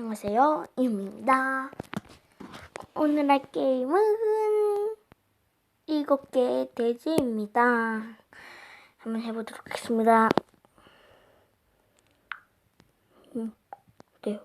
안녕하세요, 유미입니다. 오늘 할 게임은 일곱 개의 돼지입니다. 한번 해보도록 하겠습니다. 음, 어때요?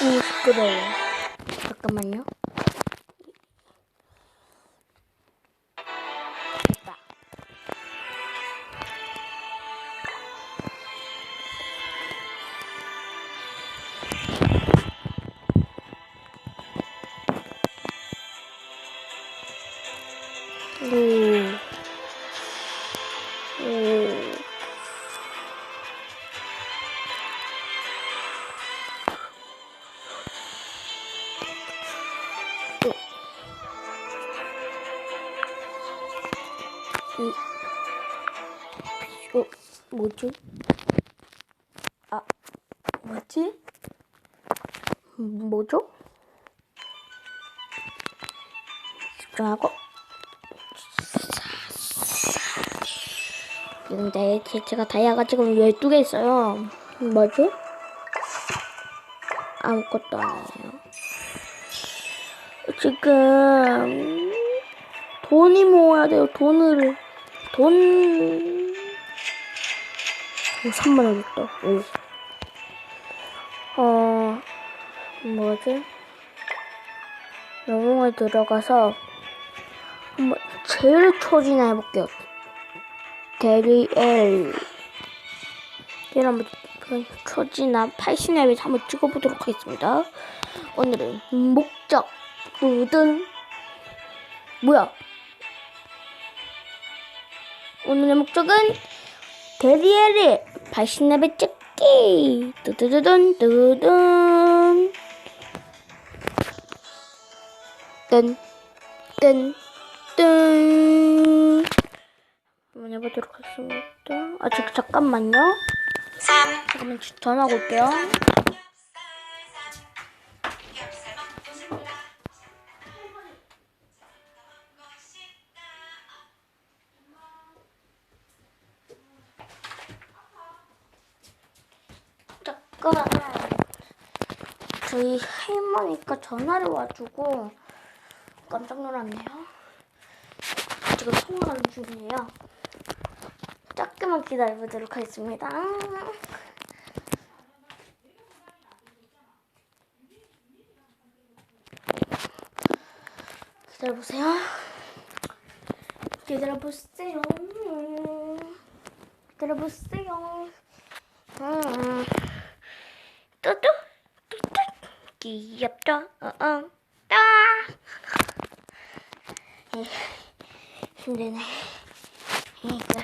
오, 시끄러워요. 잠깐만요. 뭐지? 아, 뭐지? 뭐죠? 집중하고. 근데 제가 다이아가 지금 12개 있어요. 뭐지? 아무것도 아니에요. 지금 돈이 모아야 돼요. 돈을 돈 오, 3만 원 있다. 오. 어 뭐지? 영웅에 들어가서 한번 제일 초진화 해볼게요. 데리엘 얘를 초진화 80렙을 한번 찍어보도록 하겠습니다. 오늘은 목적 묻은 뭐야? 오늘의 목적은 데리엘의 80렙을 찍기 뜨드드든 뜨든 뜬뜬뜬 한번 해보도록 하겠습니다. 아, 저, 잠깐만요. 잠깐만 전화하고 올게요. 잠깐 저희 할머니가 전화를 와주고 깜짝 놀랐네요. 지금 통화하는 중이에요. 조금만 기다려보도록 하겠습니다. 기다려보세요. 기다려보세요. 기다려보세요. 음. 귀엽다 어어 따 에, 힘드네 이거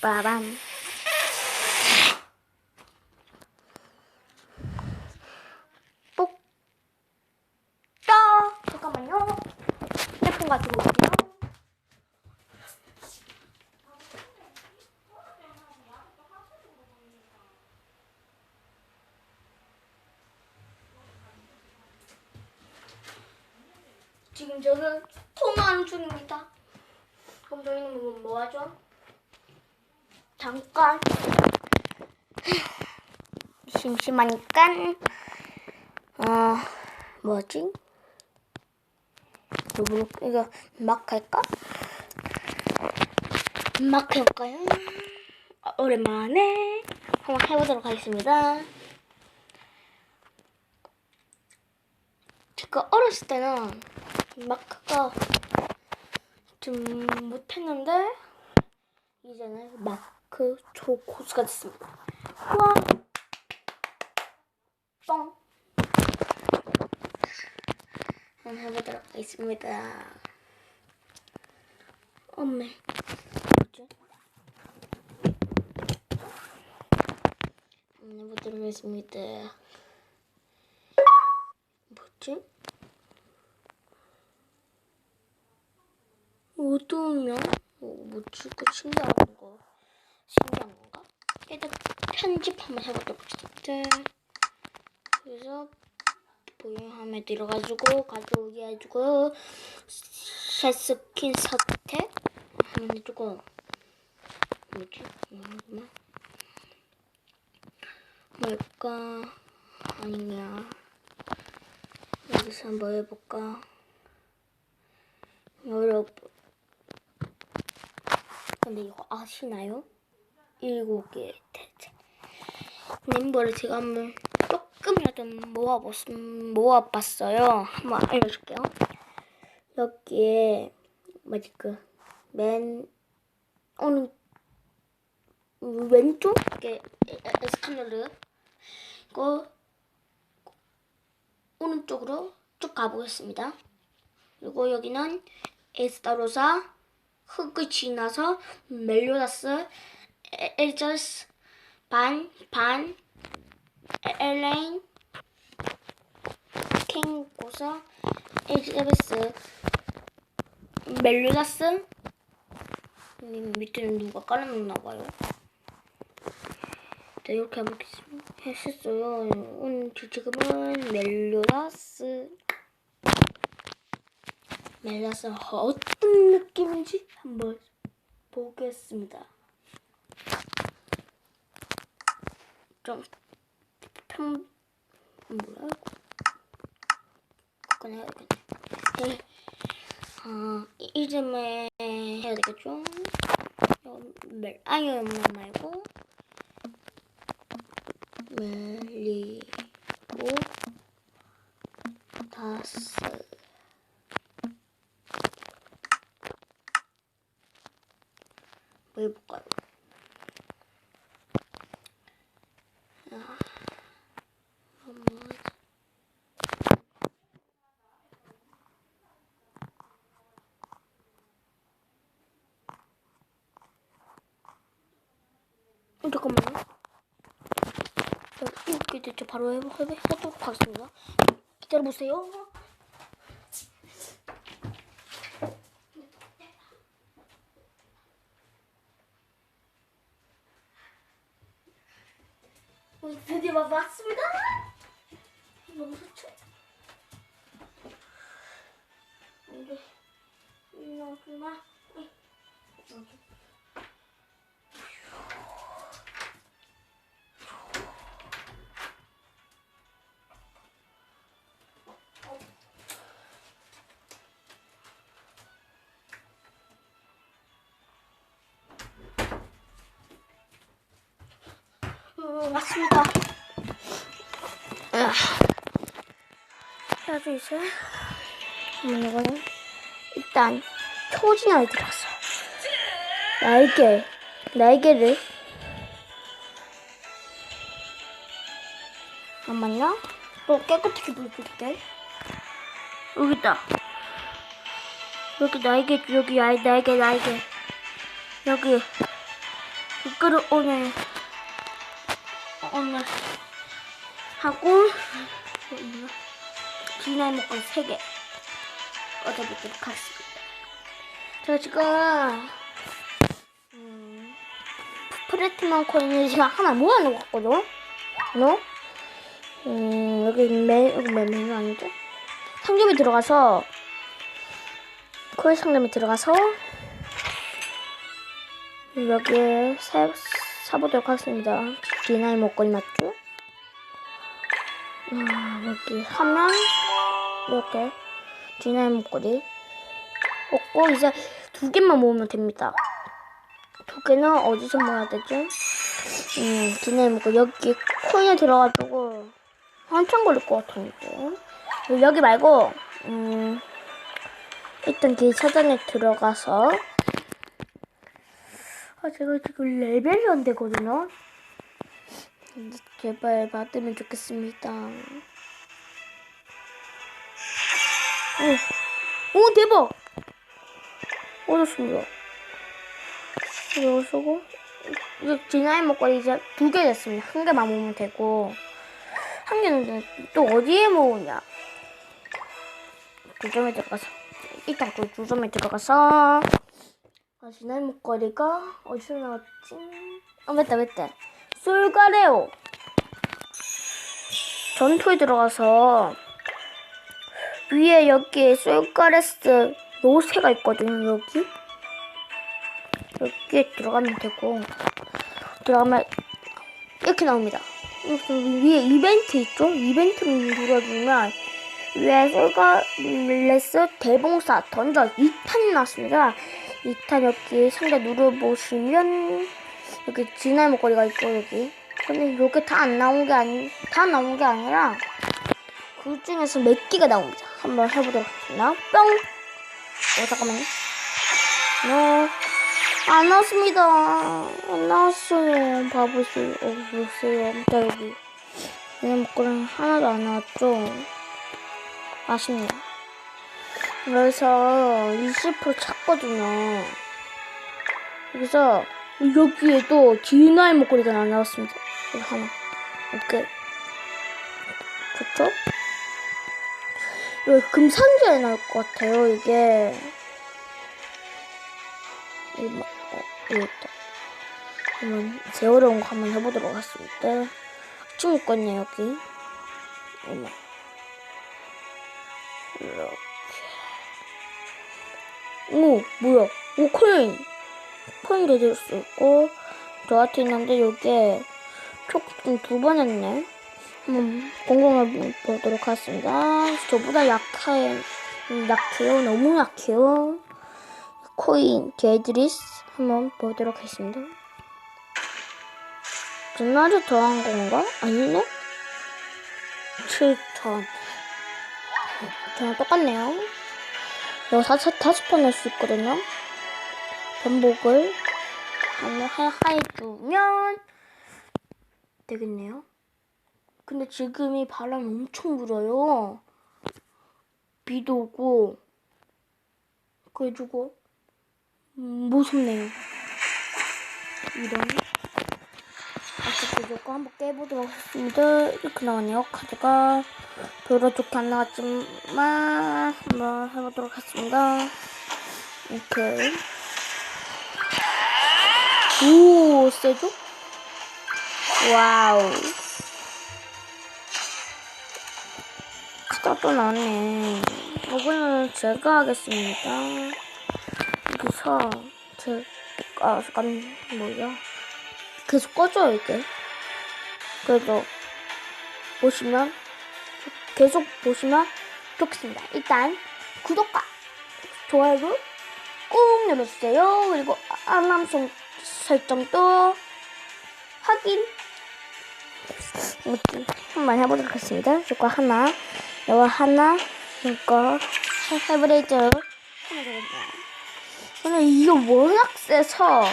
빠밤 뽁 떠! 잠깐만요. 핸드폰 가지고 올게요. 지금 저는 통화하는 중입니다. 그럼 저희는 뭐, 뭐 하죠? 잠깐 심심하니까 어 뭐지? 로블 이거 막 할까? 막 해볼까요? 어, 오랜만에 한번 해보도록 하겠습니다. 제가 어렸을 때는 마크가 좀 못했는데 이제는 마크 조 고수가 됐습니다. 와, 뻥. 한번 해보도록 하겠습니다. 엄매. 뭐지? 한번 해보도록 하겠습니다. 뭐지? 뜨면 뭐, 뭐 줄까 신기한 거 신기한 건가? 일단 편집 한번 해볼게 봅시다. 그래서 보용함에 들어가지고 가져오게 해주고 셋스킨 선택 하면 해주고 뭐지? 뭐만 뭘까? 아니냐 여기서 뭐 해볼까? 여러분 근데 이거 아시나요? 일곱 개 대체 멤버를 제가 한번 조금이라도 모아봤, 모아봤어요. 한번 알려줄게요. 여기에 뭐지 그맨 오른 왼쪽에 에스카너를 이거 오른쪽으로 쭉 가보겠습니다. 그리고 여기는 에스타로사 흙을 지나서 멜로다스 에- 엘저스 반, 반, 에- 엘레인, 킹고서, 엘리자베스, 멜로다스, 음, 밑에는 누가 깔아놓나 봐요. 네, 이렇게 한번 했었어요. 오늘 지금은 멜로다스, 멜로다스 어떤 느낌인지 한번 보겠습니다. 좀 평, 뭐야 그냥 그냥 네. 어, 이- 이름을 해야 되겠죠? 멜 아이언만 말고 멜리고 다스 뭐 해볼까요? 어, 잠깐만요. 자, 이렇게 됐죠. 바로 해보, 해보, 해보도록 하겠습니다. 기다려보세요. 음, 맞습니다. 그래서 이제 음, 이거는 일단 초진화에 들어갔어. 날개, 날개를 잠깐만요. 또 깨끗하게 보여줄게. 여기 있다. 여기 날개, 여기 날- 날개, 날개. 여기 오늘 오늘 하고 진화의 목걸이 3개 얻어보도록 하겠습니다. 제가 지금 음, 프레티만 코인을 제가 하나 모아놓은 것 같거든? 너? 음, 여기 맨, 여기 맨 메뉴 아니죠? 상점에 들어가서 코인 상점에 들어가서 여기에 사, 사보도록 하겠습니다. 디나이 목걸이 맞죠? 아, 여기 하면 이렇게 디나이 목걸이 없고 이제 두 개만 모으면 됩니다. 두 개는 어디서 모아야 되죠? 음, 디나이 목걸이 여기 코인에 들어가지고 한참 걸릴 것 같은데 여기 말고 음, 일단 길 차단에 들어가서 아, 제가 지금 레벨이 안 되거든요. 제발 받으면 좋겠습니다. 오, 오 대박! 얻었습니다. 이거 쓰고 이제 진화의 목걸이 이제 두 개 됐습니다. 한 개만 모으면 되고 한 개는 또 어디에 모으냐? 주점에 들어가서 일단 그 주점에 들어가서 지난 목걸이가 어디서 나왔지? 아 맞다 맞다. 솔가레오. 전투에 들어가서 위에 여기 솔가레스 요새가 있거든요 여기? 여기에 들어가면 되고 들어가면 이렇게 나옵니다. 위에 이벤트 있죠? 이벤트를 눌러주면 위에 솔가레스 대봉사 던져 2탄이 나왔습니다 2탄 여기 상자 눌러보시면 여기 진할 목걸이가 있고 여기. 근데 이게 다 안 나온 게 아니 다 나온 게 아니라 그 중에서 몇 개가 나옵니다. 한번 해보도록 하겠습니다. 뿅! 어 잠깐만요. 어, 안 나왔습니다. 안 나왔어요. 봐보세요 어 보세요. 자 여기. 진할 목걸이는 하나도 안 나왔죠? 아쉽네요 그래서 20% 찾거든요 그래서 여기에도 진화의 목걸이가 안 나왔습니다. 여기 하나. 이렇게. 좋죠? 여기 금상자에 나올 것 같아요, 이게. 이, 마- 어, 여기 있다. 그러면 제 어려운 거 한번 해보도록 하겠습니다. 친구 거네, 여기. 어머. 이렇게. 오, 뭐야. 오, 코인. 코인 되질 수 있고 저한테 있는데 요게 총두번 했네. 한번 공공해 보도록 하겠습니다. 저보다 약해. 약해요? 너무 약해요? 코인 게드리스 한번 보도록 하겠습니다. 전날에 더한 건가? 아니네? 7천. 저랑 똑같네요 이거 다섯, 다섯 번 할 수 있거든요 반복을 한번 해, 해주면 되겠네요. 근데 지금이 바람이 엄청 불어요. 비도 오고 그래가지고 음, 무섭네요. 이런 어떻게 이거 한번 깨보도록 하겠습니다. 이렇게 나왔네요. 카드가 별로 좋게 안 나왔지만 한번 해보도록 하겠습니다. 이렇게 오, 세죠? 와우. 카드가 또 나왔네. 이거는 제가 하겠습니다. 여기서, 제, 아, 잠깐, 뭐야. 계속 꺼져요, 이게. 그래도, 보시면, 계속 보시면 좋겠습니다. 일단, 구독과 좋아요를 꾹 눌러주세요. 그리고 알람 송 설정도 확인. 한번 해보도록 하겠습니다. 이거 하나, 이거 하나, 이거 하이브레이드 하나 되겠네요. 저는 이게 워낙 세서 다,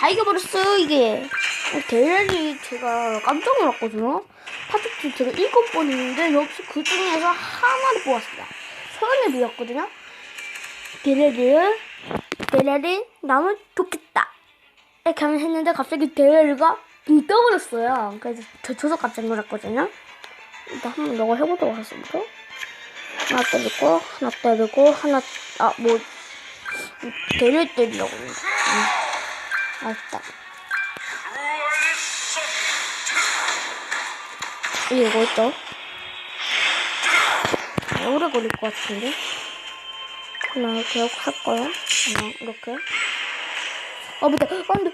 다 이겨버렸어요, 이게. 대략이 제가 깜짝 놀랐거든요. 파트트 제가 일곱 번 있는데 여기서 그 중에서 하나를 뽑았습니다. 소연을 비웠거든요. 데레를 데레를 나면 좋겠다. 이렇게 하면 했는데 갑자기 데레가 빙 떠버렸어요. 그래서 저 저도 깜짝 놀랐거든요. 일단 한번 이거 해보도록 하겠습니다. 하나 때리고 하나 때리고 하나 아뭐 데레 때리려고 응. 알았다. 이거 있죠? 오래 걸릴 것 같은데? 그냥 이렇게 할 거야. 그냥 이렇게. 아, 맞다. 아, 근데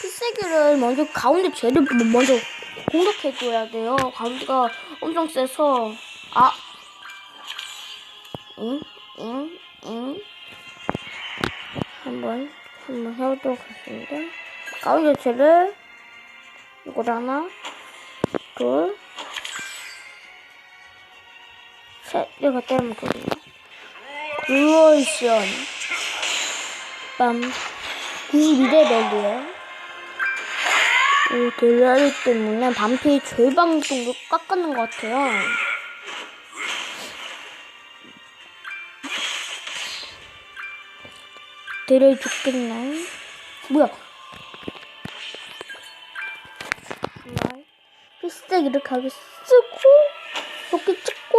필살기를 먼저 가운데 쟤를 먼저 공격해줘야 돼요. 가운데가 엄청 세서. 아. 응? 응? 응? 한번, 한번 해보도록 하겠습니다. 가운데 쟤를 이걸 하나, 둘, 셋, 내가 때리면 되거든요. 글로이션 빰 92레벨이에요 이 델라리 때문에 반피 절반 정도 깎아는 것 같아요 델라리 죽겠네 뭐야 필살 이렇게 하게 쓰고 이렇게 찍고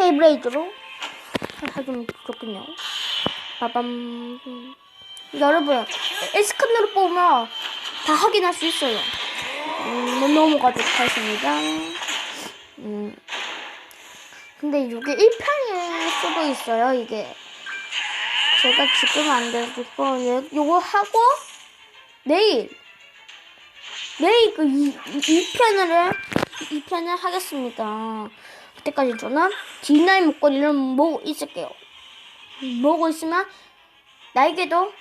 헤이브레이드로 하면 좋겠네요. 빠밤. 여러분, 에스칸으로 뽑으면 다 확인할 수 있어요. 음, 넘어가도록 하겠습니다. 음. 근데 이게 1편일 수도 있어요, 이게. 제가 지금 안 돼가지고, 예, 요거 하고, 내일, 내일 그 2, 2편을, 2편을 하겠습니다. 그때까지 저는 뒷날 목걸이를 모으고 있을게요. 모으고 있으면, 날개도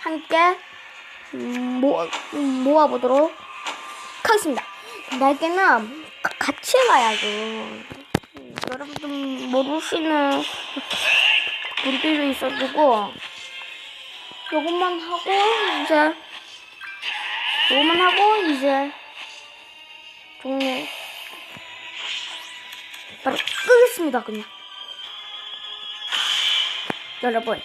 함께 음, 모아, 음, 모아보도록 하겠습니다. 날개는 가- 같이 가야죠. 음, 여러분들 모르시는 분들도 있어가지고 요것만 하고 이제 요것만 하고 이제 종료. 바로 끄겠습니다 그냥. 여러분.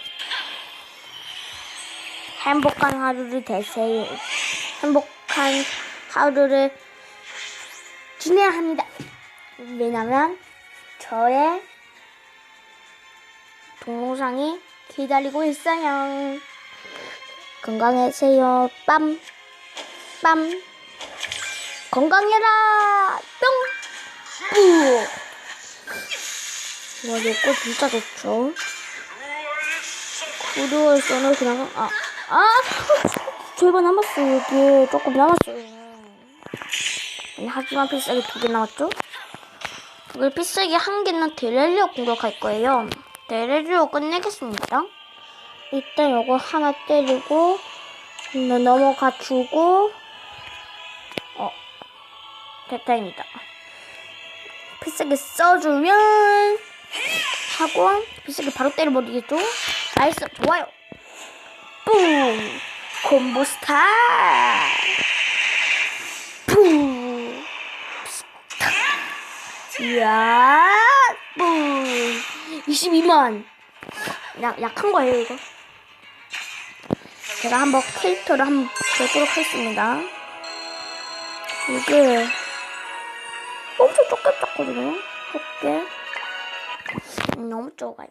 행복한 하루를 되세요. 행복한 하루를 지내야 합니다. 왜냐면 저의 동영상이 기다리고 있어요. 건강하세요. 빰. 빰. 건강해라. 뿅. 뿌. 와, 이거 진짜 좋죠. 구두월선을 그냥, 아, 아! 절반 남았어요, 여기. 조금 남았어요. 하지만 필살기 두 개 남았죠? 이걸 필살기 한 개는 데렐리오 공격할 거예요. 데렐리오 끝내겠습니다. 일단 요거 하나 때리고 음, 넘어가 주고 어 됐다입니다. 필살기 써주면 하고 필살기 바로 때려버리겠죠? 나이스 좋아요. 뿡 콤보 스타일 뿡 이야, 뿡. 22만. 약, 약한 거예요, 이거. 제가 한번 캐릭터를 한번 보도록 하겠습니다. 이게 엄청 좁게 좁거든요. 좁게. 음, 너무 좁아요.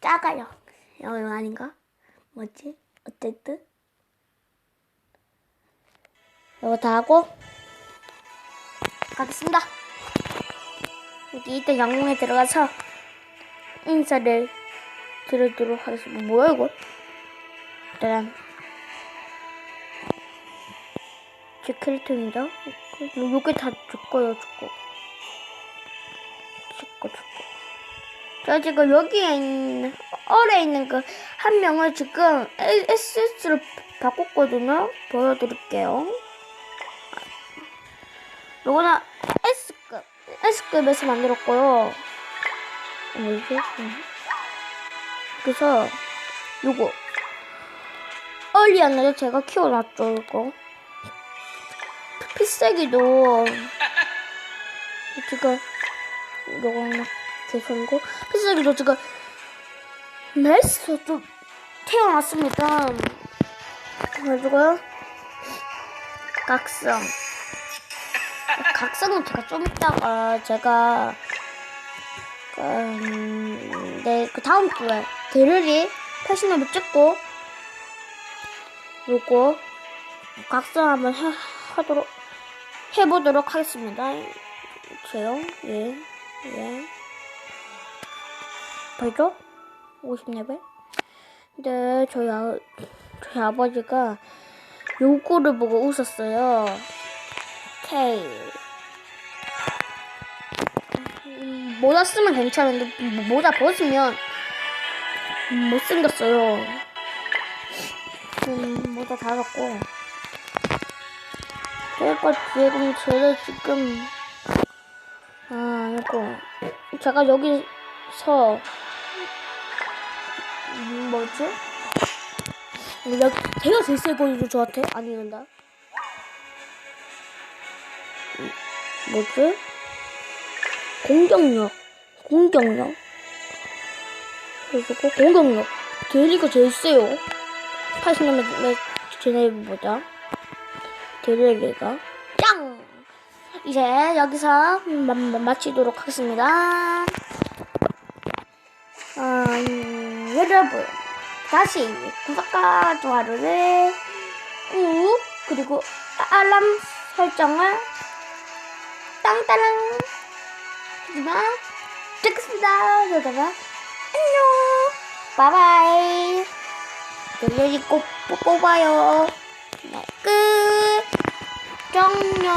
작아요. 이거 아닌가? 뭐지? 어쨌든. 이거 다 하고 가겠습니다. 여기 일단 양궁에 들어가서 인사를 드리도록 하겠습니다. 뭐야 이거? 일단 제 캐릭터입니다. 요게 다 줄거예요, 줄거. 줄거, 줄거. 저 지금 여기에 있는 얼에 있는 그 한 명을 지금 SS로 바꿨거든요. 보여드릴게요. 요거는 S급, S급에서 만들었고요. 뭐지? 그래서 요거 얼리안을 제가 키워놨죠. 이거 필살기도 지금 요거 계속이고 필살기도 지금 메스서 좀 태어났습니다. 그래가지고요 각성 각성은 제가 좀 이따가 제가 음, 네, 그 다음 주에 데르리 패션업을 찍고 요거 각성 한번 해, 하도록 해보도록 하겠습니다. 제요, 예, 예. 벌죠? 50레벨? 근데 저희 아, 저희 아버지가 요거를 보고 웃었어요. 음, 모자 쓰면 괜찮은데 모- 모자 벗으면 음, 못생겼어요. 음, 모자 다 벗고. 그러니까 지금 제가 지금 아 이거 제가 여기서 음, 뭐지? 여기 제가 제일 세거든요 저한테 안 읽는다. 뭐지? 공격력, 공격력. 그리고 공격력. 데리가 제일 세요. 80년 제네보다. 데리가 짱! 이제 여기서 마, 마, 마치도록 하겠습니다. 어, 여러분 다시 구독과 좋아요를 꾹 그리고 알람 설정을 땅따랑 하지만 찍겠습니다. 여러분 안녕. 바이바이. 내일 꼭 뽑아요. 네, 끝. 종료